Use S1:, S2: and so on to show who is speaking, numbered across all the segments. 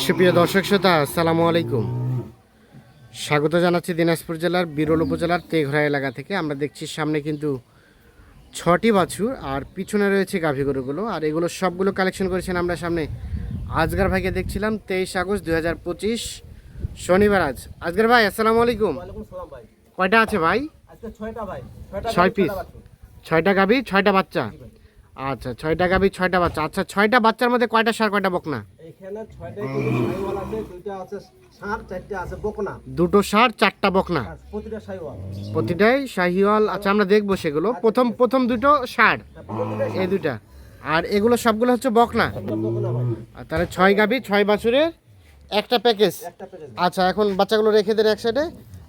S1: সুপ্রিয় দর্শক শ্রোতা আসসালামু আলাইকুম। স্বাগত জানাচ্ছি দিনাজপুর জেলার বিরল উপজেলার তেঘরা এলাকা থেকে। আমরা দেখছি সামনে কিন্তু ছটি বাছুর আর পিছনে রয়েছে গাভী গরুগুলো আর এগুলো সবগুলো কালেকশন করেছেন আমরা সামনে আজগার ভাইকে দেখছিলাম তেইশ আগস্ট দুই হাজার পঁচিশ শনিবার আজ। আজগার ভাই আসসালামু আলাইকুম। কয়টা আছে ভাই?
S2: ছয়টা ভাই
S1: ছয় পিস।
S2: ছয়টা
S1: গাভী ছয়টা বাচ্চা। আচ্ছা ছয়টা গাভী ছয়টা বাচ্চা। আচ্ছা ছয়টা বাচ্চার মধ্যে কয়টা সার কয়টা বকনা?
S2: এখানে ছয়টা সাইওয়াল আছে দুইটা আছে ষাঁড় চারটা আছে বকনা।
S1: দুটো সার চারটা বকনা?
S2: প্রতিটা সাইওয়াল।
S1: প্রতিটাই শাহিওয়াল আচ্ছা আমরা দেখব সেগুলো। প্রথম প্রথম দুটো ষাট
S2: প্রতিটাই
S1: এই দুইটা। আর এগুলো সবগুলো হচ্ছে বকনা? আর তাহলে ছয় গাবি ছয় বাছুরের একটা প্যাকেজ।
S2: একটা প্যাকেজ।
S1: আচ্ছা এখন বাচ্চাগুলো রেখে দেন এক সাইডে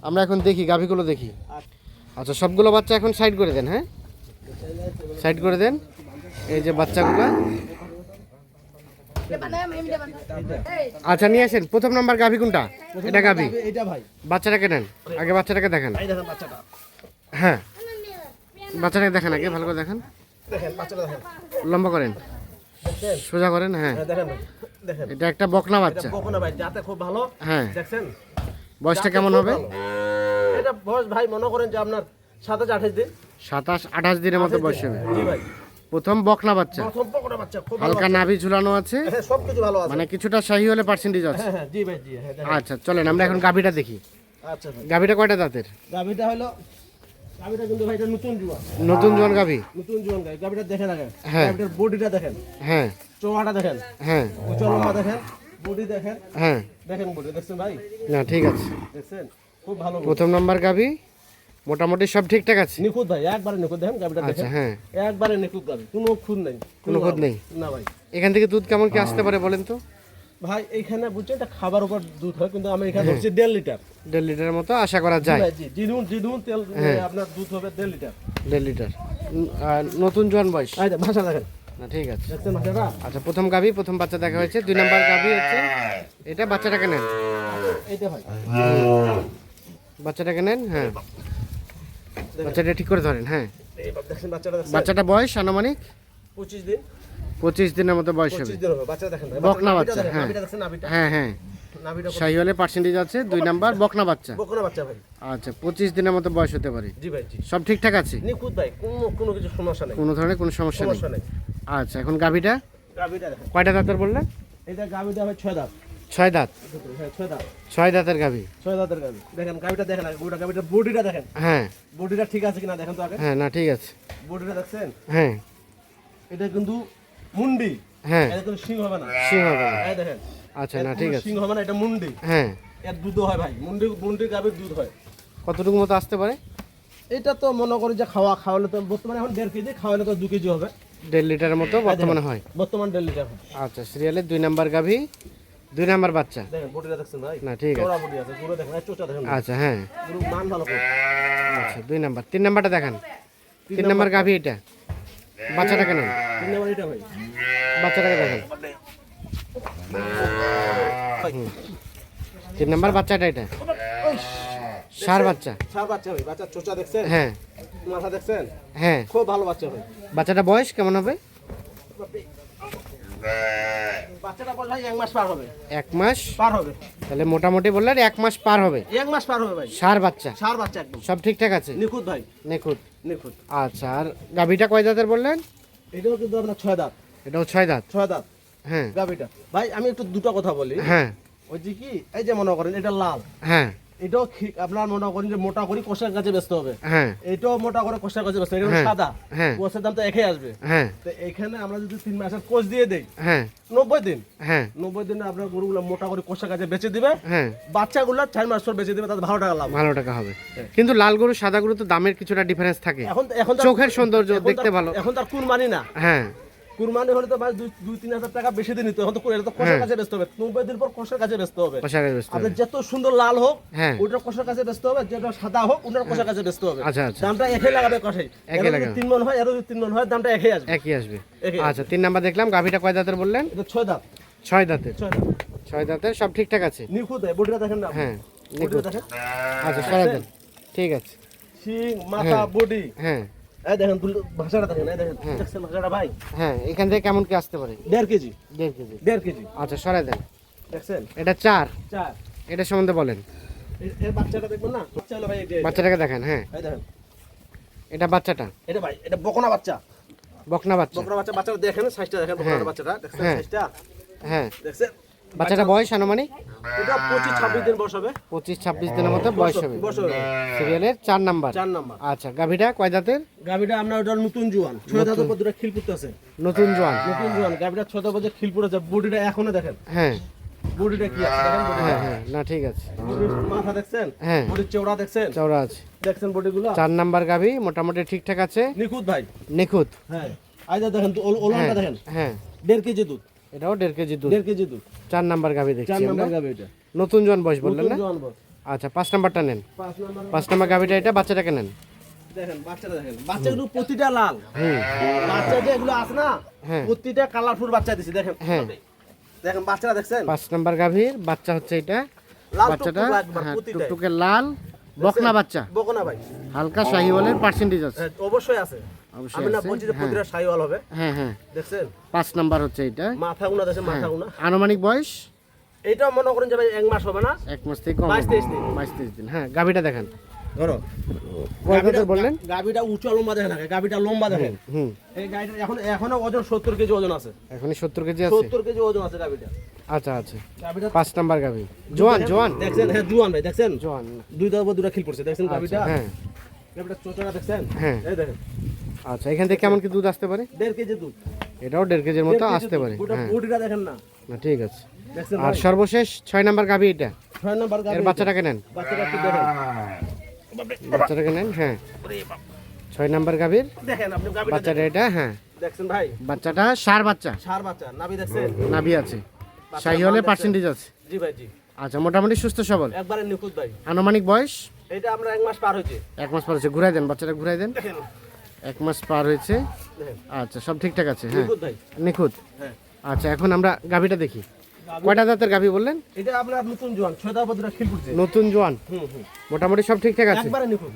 S1: আমরা এখন দেখি গাভিগুলো দেখি। আচ্ছা। সবগুলো বাচ্চা এখন সাইড করে দেন হ্যাঁ? সাইড করে দেন। এই যে বাচ্চাগুলো। আচ্ছা নিয়ে আসেন। প্রথম নাম্বার গাভি কোনটা? এটা গাভি। বাচ্চাটাকে নেন। আগে বাচ্চাটাকে দেখান। হ্যাঁ। বাচ্চাটাকে দেখান আগে ভালো করে দেখান। লম্বা করেন। সোজা করেন হ্যাঁ।
S2: হ্যাঁ,
S1: এটা একটা বকনা বাচ্চা।
S2: বকনা ভাই যাতে খুব ভালো।
S1: হ্যাঁ।
S2: দেখছেন?
S1: বয়সটা কেমন হবে?
S2: এটা বয়স ভাই মনে করেন যে আপনার সাতাশ আঠাশ দিন।
S1: সাতাশ আঠাশ দিনের মতো বয়স হবে।
S2: জি ভাই।
S1: প্রথম বকনা বাচ্চা।
S2: প্রথম বকনা বাচ্চা খুব ভালো
S1: হালকা নাভি ঝুলানো আছে।
S2: হ্যাঁ সব কিছু ভালো আছে।
S1: মানে কিছুটা শাহি হলে পার্সেন্টেজ আছে।
S2: হ্যাঁ হ্যাঁ জি ভাই জি হ্যাঁ
S1: আচ্ছা চলেন আমরা এখন গাভিটা দেখি।
S2: আচ্ছা
S1: গাভিটা কয়টা দাঁতের?
S2: গাভিটা হলো গাভিটা কিন্তু ভাই এটা নতুন জুয়া
S1: নতুন জোয়ান গাভি?
S2: নতুন জুয়ান গাভি। গাভিটা দেখেন আগে।
S1: হ্যাঁ।
S2: গাভিটার বডিটা দেখেন।
S1: হ্যাঁ।
S2: চোয়াটা দেখেন।
S1: হ্যাঁ।
S2: উঁচা লম্বা দেখেন। বডি দেখেন।
S1: হ্যাঁ।
S2: দেখেন বডি দেখছেন ভাই?
S1: না ঠিক আছে।
S2: দেখছেন? খুব ভালো
S1: প্রথম নাম্বার গাভি? মোটামুটি সব ঠিকঠাক আছে?
S2: নিখুঁত ভাই একবারে নিখুঁত। দেখেন গাভিটা
S1: আচ্ছা
S2: দেখেন।
S1: হ্যাঁ।
S2: একবারে নিখুঁত গাবি কোনো খুঁত নেই।
S1: কোনো খুঁত নেই?
S2: না ভাই।
S1: এখান থেকে দুধ কেমন কি আসতে পারে বলেন তো?
S2: ভাই এইখানে বুঝছেন এটা খাবার উপর দুধ হয় কিন্তু আমি এখানে ধরছি দেড় লিটার।
S1: দেড় লিটারের মতো আশা করা যায়।
S2: জি জিনুন জিনুন তেল
S1: হ্যাঁ।
S2: আপনার দুধ হবে দেড় লিটার।
S1: দেড় লিটার। নতুন জোয়ান বয়স?
S2: যে ভাষা দেখেন।
S1: না ঠিক আছে। আচ্ছা প্রথম গাভি প্রথম বাচ্চা দেখা হয়েছে। দুই নাম্বার গাভি হচ্ছে এটা বাচ্চাটাকে নেন।
S2: এইটা ভাই।
S1: বাচ্চাটাকে নেন হ্যাঁ। বাচ্চাটা ঠিক করে ধরেন হ্যাঁ।
S2: বাচ্চাটা
S1: বয়স আনুমানিক?
S2: পঁচিশ দিন।
S1: পঁচিশ দিনের মতো বয়স হবে। বকনা বাচ্চা, হ্যাঁ। হ্যাঁ হ্যাঁ।
S2: নাভিটা
S1: শাহিওয়ালে পার্সেন্টেজ আছে দুই নাম্বার বকনা বাচ্চা।
S2: বকনা বাচ্চা ভাই।
S1: আচ্ছা পঁচিশ দিনের মতো বয়স হতে পারে।
S2: জি ভাই
S1: সব ঠিকঠাক আছে?
S2: নিখুঁত ভাই কোনো কোনো কিছু সমস্যা নেই।
S1: কোনো ধরনের কোনো সমস্যা নেই? আচ্ছা এখন গাভিটা?
S2: গাভিটা
S1: কয়টা দাঁতের বললেন?
S2: এটা গাভিটা হয় ছয় দাঁত।
S1: ছয় দাঁত।
S2: হ্যাঁ ছয় দাঁত।
S1: ছয় দাঁতের গাভি।
S2: ছয় দাঁতের গাভি। দেখেন গাভিটা দেখেন গোটা গাভিটার বডিটা দেখেন।
S1: হ্যাঁ।
S2: বডিটা ঠিক আছে কিনা দেখেন তো আগে।
S1: হ্যাঁ না ঠিক আছে।
S2: বডিটা দেখছেন?
S1: হ্যাঁ।
S2: এটা কিন্তু মুন্ডি।
S1: হ্যাঁ।
S2: এটা কিন্তু সিং হবে না।
S1: সিং হবে না।
S2: এই দেখেন।
S1: আচ্ছা না ঠিক আছে।
S2: সিং হবে না এটা মুন্ডি।
S1: হ্যাঁ।
S2: এর দুধ হয় ভাই। মুন্ডি মুন্ডি গাভির দুধ হয়।
S1: কতটুকু মতো আসতে পারে?
S2: এটা তো মনে করি যে খাওয়া খাওয়ালে তো বর্তমানে এখন দেড় কেজি খাওয়ালে তো দু কেজি হবে।
S1: দেড় লিটারের মতো বর্তমানে হয়।
S2: বর্তমান দেড় লিটার
S1: আচ্ছা সিরিয়ালের দুই নাম্বার গাভি। দুই নাম্বার বাচ্চা।
S2: দেখেন বডিটা দেখছেন ভাই?
S1: না ঠিক আছে।
S2: চড়া আছে পুরো দেখেন চোচা দেখেন
S1: আচ্ছা হ্যাঁ।
S2: পুরো মান ভালো
S1: আচ্ছা দুই নাম্বার। তিন নাম্বারটা দেখান। তিন নাম্বার গাভি এটা।
S2: তিন নাম্বার এটা ভাই।
S1: বাচ্চাটাকে দেখেন। তিন নাম্বার বাচ্চাটা এটা। সার বাচ্চা।
S2: সার বাচ্চা ভাই বাচ্চা চোচা দেখছেন?
S1: হ্যাঁ।
S2: মাথা দেখছেন?
S1: হ্যাঁ।
S2: খুব ভালো বাচ্চা ভাই।
S1: বাচ্চাটা বয়স কেমন হবে?
S2: বাচ্চাটা বল ভাই এক মাস পার হবে।
S1: এক মাস?
S2: পার হবে।
S1: তাহলে মোটামুটি বললেন এক মাস পার হবে।
S2: এক মাস পার হবে ভাই।
S1: সার বাচ্চা?
S2: সার বাচ্চা একদম।
S1: সব ঠিকঠাক আছে?
S2: নিখুঁত ভাই।
S1: নিখুঁত?
S2: নিখুঁত।
S1: আচ্ছা আর গাভিটা কয় দাঁতের বললেন?
S2: এটাও কিন্তু আপনার ছয় দাঁত।
S1: এটাও ছয় দাঁত?
S2: ছয় দাঁত।
S1: হ্যাঁ।
S2: গাভিটা। ভাই আমি একটু দুটো কথা বলি।
S1: হ্যাঁ।
S2: ওই যে কি? এই যে মনে করেন এটা লাল।
S1: হ্যাঁ।
S2: এটাও আপনার মনে করেন যে মোটা করে কষার কাছে ব্যস্ত হবে।
S1: হ্যাঁ।
S2: এটাও মোটা করে কষার কাছে ব্যস্ত এটা
S1: হ্যাঁ,
S2: সাদা।
S1: হ্যাঁ।
S2: কোষের দাম তো একই আসবে।
S1: হ্যাঁ।
S2: তো এখানে আমরা যদি তিন মাসের কোষ দিয়ে দেই
S1: হ্যাঁ।
S2: নব্বই দিন।
S1: হ্যাঁ।
S2: নব্বই দিনে আপনার গরুগুলো মোটা করে কষার কাছে বেচে দিবে।
S1: হ্যাঁ।
S2: বাচ্চাগুলো চার মাস পর বেচে দিবে তাদের ভালো টাকা লাভ
S1: ভালো টাকা হবে। কিন্তু লাল গরু সাদা গরু তো দামের কিছুটা ডিফারেন্স থাকে।
S2: এখন এখন
S1: চোখের সৌন্দর্য দেখতে ভালো।
S2: এখন তার কুরবানি না।
S1: হ্যাঁ।
S2: কুরবানি হলে তো ভাই দুই তিন হাজার টাকা বেশি দিন নিতে এটা তো কষার
S1: হ্যাঁ।
S2: কাছে ব্যস্ত হবে। নব্বই দিন পর কষার কাছে ব্যস্ত হবে। আপনার যত সুন্দর লাল হোক
S1: হ্যাঁ।
S2: ওইটার কষার কাছে ব্যস্ত হবে যেটা সাদা হোক ওটার কষার কাছে ব্যস্ত হবে।
S1: আচ্ছা, আচ্ছা।
S2: দামটা একই লাগাবে কষাই।
S1: একই লাগাবে।
S2: তিন মন হয় তিন মন হয় দামটা একই আসবে।
S1: একই আসবে। আচ্ছা তিন নাম্বার দেখলাম গাভিটা কয় দাঁতের বললেন?
S2: ছয় দাঁত।
S1: ছয় দাঁতের।
S2: ছয় দাঁত।
S1: ছয় দাঁতের সব ঠিকঠাক আছে?
S2: নিখুঁত হয় বডিটা দেখেন না
S1: হ্যাঁ নিখুঁত। আচ্ছা ঠিক আছে।
S2: শিং মাথা বডি।
S1: হ্যাঁ।
S2: দেখেন ভাষাটা দেখেন দেখেন ভাষাটা ভাই?
S1: হ্যাঁ এখান থেকে কেমন কি আসতে পারে?
S2: দেড় কেজি।
S1: দেড় কেজি।
S2: দেড় কেজি।
S1: আচ্ছা সরাই দেন।
S2: দেখছেন?
S1: এটা চার।
S2: চার।
S1: এটা সম্বন্ধে বলেন।
S2: এর বাচ্চাটা দেখবেন না? বাচ্চা হলো ভাই
S1: বাচ্চাটাকে দেখেন হ্যাঁ।
S2: দেখেন।
S1: এটা বাচ্চাটা।
S2: এটা ভাই এটা বকনা বাচ্চা।
S1: বকনা বাচ্চা।
S2: বকনা বাচ্চা বাচ্চাটা দেখেন সাইজটা দেখেন বকনা
S1: হ্যাঁ।
S2: বাচ্চাটা। দেখছেন
S1: হ্যাঁ।
S2: সাইজটা?
S1: হ্যাঁ।
S2: দেখছেন?
S1: বাচ্চাটা বয়স আনুমানিক?
S2: এটা পঁচিশ ছাব্বিশ দিন বয়স হবে।
S1: পঁচিশ ছাব্বিশ দিনের মতো বয়স হবে। সিরিয়ালের চার নাম্বার।
S2: চার নাম্বার।
S1: আচ্ছা গাভীটা কয় দাঁতের
S2: গাবিটা আপনার ওটা নতুন জোয়ান। ছয় দাঁতের উপর দুটো খিল আছে।
S1: নতুন জোয়ান।
S2: নতুন জোয়ান। গাবিটা ছয় দাঁতের উপর খিল আছে। বডিটা এখনও দেখেন।
S1: হ্যাঁ।
S2: বডিটা কি আছে?
S1: হ্যাঁ হ্যাঁ না ঠিক আছে।
S2: মাথা দেখছেন?
S1: হ্যাঁ।
S2: বডির চওড়া দেখছেন?
S1: চওড়া আছে।
S2: দেখছেন বডিগুলো?
S1: চার নাম্বার গাভী মোটামুটি ঠিকঠাক আছে?
S2: নিখুঁত ভাই।
S1: নিখুঁত।
S2: হ্যাঁ। আজ দেখেন তো ওল-
S1: হ্যাঁ
S2: ওলানটা দেখেন।
S1: হ্যাঁ।
S2: দেড় কেজি দুধ।
S1: এটাও দেড় কেজি দুধ।
S2: দেড় কেজি দুধ।
S1: চার নাম্বার গাভী দেখছি আমরা
S2: নাম্বার গাবি এটা।
S1: নতুন জোয়ান বয়স বললেন না? আচ্ছা পাঁচ নাম্বারটা নেন।
S2: পাঁচ নাম্বার
S1: পাঁচ নাম্বার গাভীটা এটা বাচ্চাটাকে নেন।
S2: দেখেন বাচ্চাটা দেখেন। বাচ্চাগুলো প্রতিটা লাল। বাচ্চা যে এগুলো আছে না
S1: হ্যাঁ।
S2: প্রতিটা কালারফুল বাচ্চা দিছে দেখেন।
S1: হ্যাঁ।
S2: দেখেন বাচ্চাটা দেখছেন?
S1: পাঁচ নাম্বার গাভীর বাচ্চা হচ্ছে এটা। বাচ্চাটা হ্যাঁ। টুকটুকে লাল বকনা বাচ্চা।
S2: বকনা ভাই।
S1: হালকা শাহিওয়ালের পার্সেন্টেজ আছে।
S2: হ্যাঁ, অবশ্যই আছে।
S1: অবশ্যই
S2: আমি না বলছি যে
S1: হ্যাঁ।
S2: প্রতিটা সাইওয়াল হবে।
S1: হ্যাঁ হ্যাঁ।
S2: দেখছেন?
S1: পাঁচ নাম্বার হচ্ছে এটা
S2: মাথা দেখছেন
S1: হ্যাঁ।
S2: মাথা গুনা
S1: আনুমানিক বয়স?
S2: এটা মনে করেন যে ভাই এক মাস হবে না।
S1: এক মাস থেকে কম।
S2: বাইশ, তেইশ দিন।
S1: বাইশ তেইশ দিন। হ্যাঁ গাভীটা দেখেন।
S2: ধরো।
S1: বছর বললেন?
S2: গাবিটা উঁচু লম্বা দেখেন আগে। গাবিটা লম্বা দেখেন।
S1: হুম।
S2: এই গাড়িটা এখন এখনও ওজন সত্তর কেজি ওজন আছে।
S1: এখনই সত্তর কেজি আছে।
S2: সত্তর কেজি ওজন আছে গাবিটা
S1: আচ্ছা আচ্ছা। পাঁচ নাম্বার গাভী। জোয়ান জোয়ান।
S2: দেখছেন হ্যাঁ জুয়ান ভাই দেখছেন?
S1: জোয়ান।
S2: দুই দুটা খিল পড়ছে দেখছেন গাবিটা
S1: আচ্ছা, হ্যাঁ।
S2: গাবিটা দেখছেন?
S1: হ্যাঁ।
S2: এই দেখেন।
S1: আচ্ছা এখান থেকে কেমন কি দুধ আসতে পারে?
S2: দেড় কেজি দুধ।
S1: এটাও দেড় কেজির মতো আসতে পারে
S2: ওটা
S1: হ্যাঁ।
S2: দেখেন না।
S1: না ঠিক আছে। আর সর্বশেষ ছয় নাম্বার গাভী এটা।
S2: ছয় নাম্বার গাবি
S1: এর বাচ্চাটাকে নেন।
S2: বাচ্চাটা একটু দেখেন।
S1: বাচ্চাটাকে নেন হ্যাঁ। ছয় নাম্বার গাভীর
S2: দেখেন আপনি গাবিটা
S1: বাচ্চাটা এটা হ্যাঁ।
S2: দেখছেন ভাই?
S1: বাচ্চাটা সার বাচ্চা।
S2: সার বাচ্চা নাবি দেখছেন?
S1: নাভি আছে। শাহিওয়ালের পার্সেন্টেজ আছে?
S2: জি ভাই জি।
S1: আচ্ছা মোটামুটি সুস্থ সবল?
S2: একবারে নিখুঁত ভাই।
S1: আনুমানিক বয়স?
S2: এটা আমরা এক মাস পার হয়েছে।
S1: এক মাস পার হয়েছে। ঘুরাই দেন বাচ্চাটা ঘুরাই দেন।
S2: দেখেন।
S1: এক মাস পার হয়েছে। আচ্ছা সব ঠিকঠাক আছে হ্যাঁ?
S2: নিখুঁত হ্যাঁ।
S1: আচ্ছা এখন আমরা গাভীটা দেখি। কয়টা দাঁতের গাভী বললেন?
S2: এটা আপনার নতুন জোয়ান ছয় দাও দুটা পড়ছে
S1: নতুন জোয়ান?
S2: হুম হুম।
S1: মোটামুটি সব ঠিকঠাক আছে?
S2: একবারে নিখুঁত।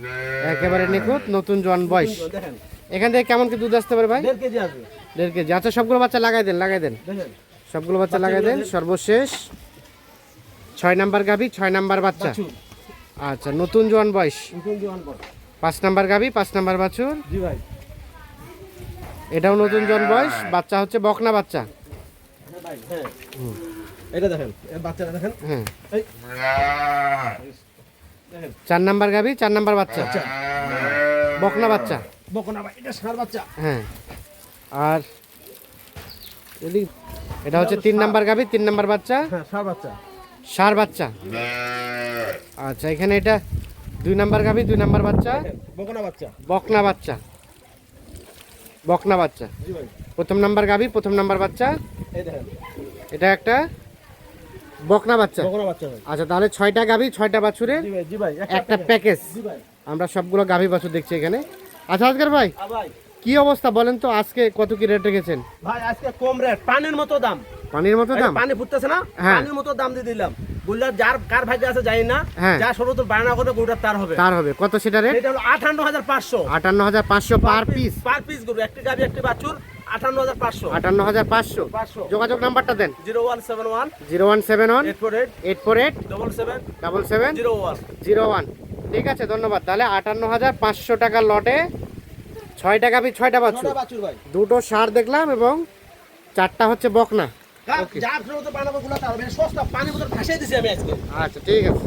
S1: একেবারে নিখুঁত নতুন জোয়ান বয়স।
S2: দেখেন।
S1: এখান থেকে কেমন কি দুধ আসতে পারে ভাই?
S2: দেড় কেজি আসবে।
S1: দেড় কেজি। আচ্ছা সবগুলো বাচ্চা লাগাই দেন লাগাই দেন।
S2: দেখেন।
S1: সবগুলো বাচ্চা লাগাই দেন সর্বশেষ। ছয় নাম্বার গাভী ছয় নাম্বার বাচ্চা। আচ্ছা নতুন জোয়ান বয়স। পাঁচ নাম্বার গাভী পাঁচ নাম্বার বাছুর।
S2: জি ভাই।
S1: এটাও নতুন জোয়ান বয়স বাচ্চা হচ্ছে বকনা বাচ্চা।
S2: হ্যাঁ। হ্যাঁ এটা দেখেন বাচ্চাটা দেখেন।
S1: হ্যাঁ। চার নাম্বার গাভী চার নাম্বার বাচ্চা। বকনা বাচ্চা।
S2: বকনা এটা বাচ্চা।
S1: হ্যাঁ। আর এদিক এটা হচ্ছে তিন নাম্বার গাভী তিন নাম্বার বাচ্চা?
S2: হ্যাঁ সার বাচ্চা।
S1: সার বাচ্চা? আচ্ছা এখানে এটা দুই নাম্বার গাভী দুই নাম্বার বাচ্চা?
S2: বকনা বাচ্চা।
S1: বকনা বাচ্চা। বকনা বাচ্চা।
S2: জি ভাই।
S1: প্রথম নাম্বার গাভী প্রথম নাম্বার বাচ্চা?
S2: এই দেখেন।
S1: এটা একটা বকনা বাচ্চা।
S2: বকনা বাচ্চা ভাই।
S1: আচ্ছা তাহলে ছয়টা গাভী ছয়টা বাছুরের
S2: জি ভাই জি ভাই
S1: একটা প্যাকেজ।
S2: জি ভাই।
S1: আমরা সবগুলো গাভী বাছুর দেখছি এখানে। আচ্ছা আজকের ভাই?
S2: আ ভাই।
S1: কি অবস্থা বলেন তো? আজকে কত কি রেট রেখেছেন
S2: ভাই আজকে কম রেট পানির মতো দাম।
S1: পানির মতো দাম?
S2: পানি ফুটতেছে না?
S1: হ্যাঁ।
S2: পানির মতো দাম দিয়ে দিলাম। বললাম যার কার ভাগ্যে আছে জানি না।
S1: হ্যাঁ।
S2: যা তোর বায়না করবে গোটা তার হবে।
S1: তার হবে। কত সেটা রেট
S2: এটা হলো আঠান্ন হাজার পাঁচশো।
S1: আটান্ন হাজার পাঁচশো পার পিস
S2: পার পিস করবে একটি গাবি একটি বাছুর আঠান্ন হাজার পাঁচশো।
S1: আটান্ন হাজার পাঁচশো।
S2: পাঁচশো।
S1: যোগাযোগ নাম্বারটা দেন।
S2: Zero one seven one.
S1: Zero one seven one.
S2: Eight four eight
S1: eight four eight
S2: double seven
S1: double seven
S2: zero one.
S1: Zero one. ঠিক আছে ধন্যবাদ। তাহলে আটান্ন হাজার পাঁচশো টাকার লটে ছয়টা পিস ছয়টা বাছুর। দুটো সার দেখলাম এবং চারটা হচ্ছে বকনা।
S2: আজকে।
S1: আচ্ছা ঠিক আছে।